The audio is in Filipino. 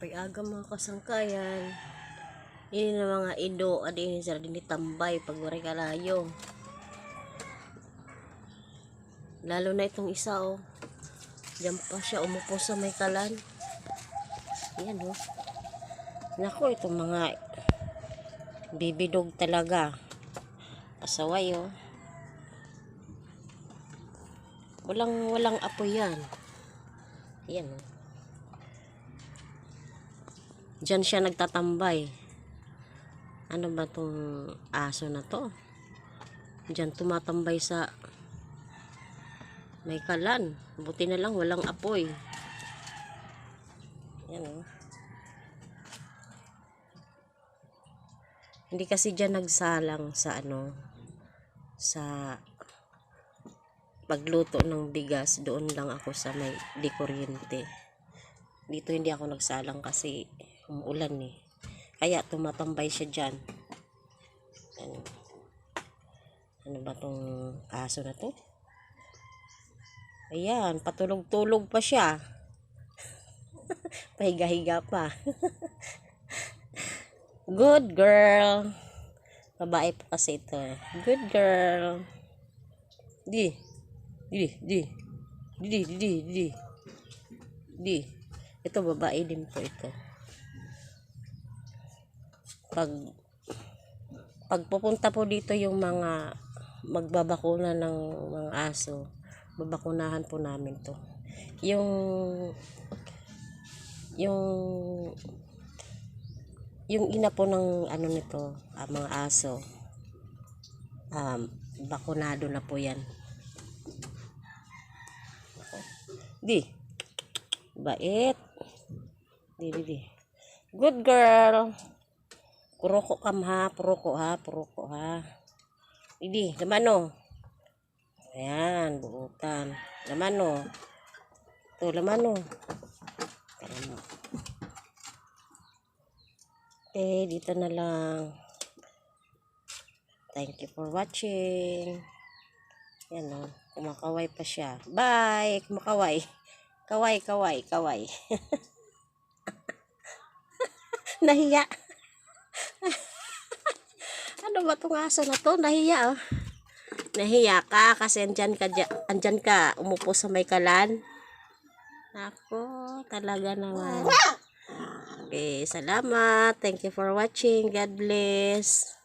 Pag-aga mga kasangkayan. Ini na mga ido, adi sila din tambay pag waray kalayo. Lalo na itong isa oh. Diyan pa siya umupo sa may kalan. Yan oh. Naku, itong mga bibidog talaga. Pasaway oh. Walang walang apoy yan. Yan oh. Diyan siya nagtatambay. Ano ba tong aso na to? Diyan tumatambay sa may kalan. Buti na lang walang apoy. Yan oh. Hindi kasi diyan nagsalang sa ano sa pagluto ng bigas. Doon lang ako sa may di kuryente. Dito hindi ako nagsalang kasi umuulan eh. Kaya tumatambay siya dyan. Ano, ano ba tong aso na to? Ayan, patulog-tulog pa siya. Pahiga-higa pa. Good girl. Babae pa kasi ito. Good girl. Di. Di, di. Di, di, di, di. Di. Ito babae din po ito. Pag pag pupunta po dito yung mga magbabakuna ng mga aso, babakunahan po namin to. Yung yung yung ina po ng ano nito, ah, mga aso, um, bakunado na po yan. Di. Bait. Di, di. Good girl. Puroko kam ha, puroko ha, puroko ha. Idi, laman o. Ayan, buutan. Laman o. Ito, laman o. Ayan o. Okay, dito na lang. Thank you for watching. Yan o. Kumakaway pa siya. Bye! Kumakaway. Kaway, kaway, kaway. Nahiya. ano ba itong aso na to? Nahiya oh. Nahiya ka kasi andyan ka, dya- andyan ka umupo sa may kalan. Ako, talaga naman. Okay, salamat. Thank you for watching. God bless.